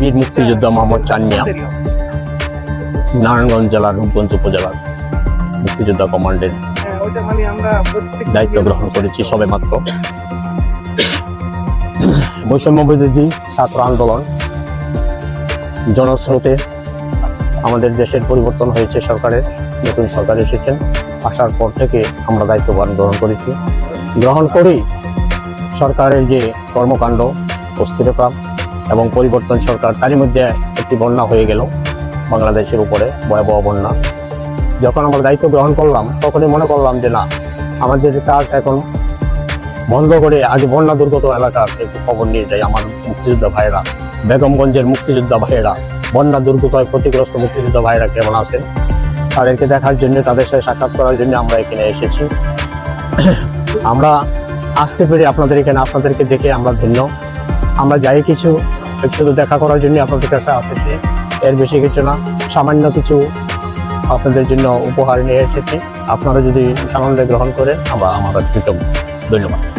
বীর মুক্তিযোদ্ধা মোহাম্মদ চানমিয়া, নারায়ণগঞ্জ জেলার রূপগঞ্জ উপজেলার মুক্তিযোদ্ধা কমান্ডের দায়িত্ব গ্রহণ করেছি সবে মাত্র। বৈষম্য বিরোধী ছাত্র আন্দোলন জনস্রোতে আমাদের দেশের পরিবর্তন হয়েছে সরকারের নতুন সরকার এসেছেন। আসার পর থেকে আমরা দায়িত্বভার গ্রহণ করেছি। গ্রহণ করেই সরকারের যে কর্মকাণ্ড, অস্থিরতা এবং পরিবর্তন সরকার তারই মধ্যে একটি বন্যা হয়ে গেল বাংলাদেশের উপরে, ভয়াবহ বন্যা। যখন আমরা দায়িত্ব গ্রহণ করলাম, তখনই মনে করলাম যে না, আমাদের কাজ এখন বন্ধ করে আজ বন্যা দুর্গত এলাকার একটু খবর নিয়ে যাই আমার মুক্তিযোদ্ধা ভাইরা বেগমগঞ্জের মুক্তিযোদ্ধা ভাইয়েরা, বন্যা দুর্গতায় ক্ষতিগ্রস্ত মুক্তিযোদ্ধা ভাইরা কেমন আছেন? তাদেরকে দেখার জন্য, তাদের সাথে সাক্ষাৎ করার জন্য আমরা এখানে এসেছি। আমরা আসতে পেরে আপনাদের এখানে, আপনাদেরকে দেখে আমরা ধন্য। আমরা যাই কিছু শুধু দেখা করার জন্য আপনাদের কাছে আসেছি। এর বেশি কিছু না, সামান্য কিছু আপনাদের জন্য উপহার নিয়ে এসেছি। আপনারা যদি আনন্দে গ্রহণ করেন, আমরা আমার কৃতজ্ঞ। ধন্যবাদ।